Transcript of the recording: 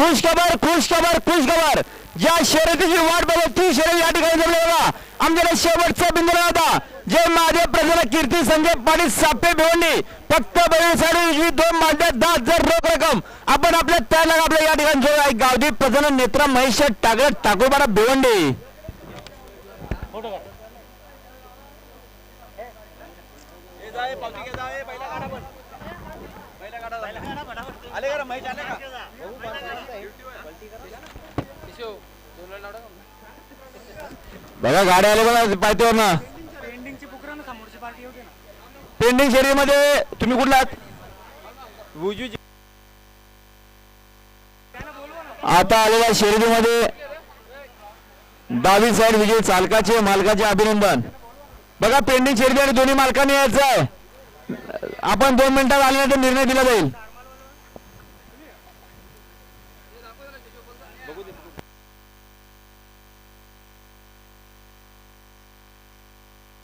खुशखबर खुशखबर खुशखबर. ज्या शर्यतीची वाट बघत ती शर्यत या ठिकाणी जमली बघा. आमच्याकडे शेवटचा बिंदू होता जे महादेव प्रजला कीर्ती संजय पाटील सापे भिवंडी फक्त बैलसाठी उजवी दोन माध्यात दहा हजार रोख रक्कम. आपण आपल्या त्याला आपल्या या ठिकाणी जो आहे गावदी प्रजन नेत्र महेश टाकत ठाकूरपाडा भिवंडी. बघा गाडी आले बघा पार्टीवर ना ना पेंडिंग शेरी मध्ये पेंडिंग तुम्ही कुठला आहात? आता आलेल्या शर्यतीमध्ये डावी साईड विजय चालकाचे मालकाचे अभिनंदन. बघा पेंडिंग शेरी आणि दोन्ही मालकांनी यायचं आहे. आपण दोन मिनिटात आल्यानंतर निर्णय दिला जाईल.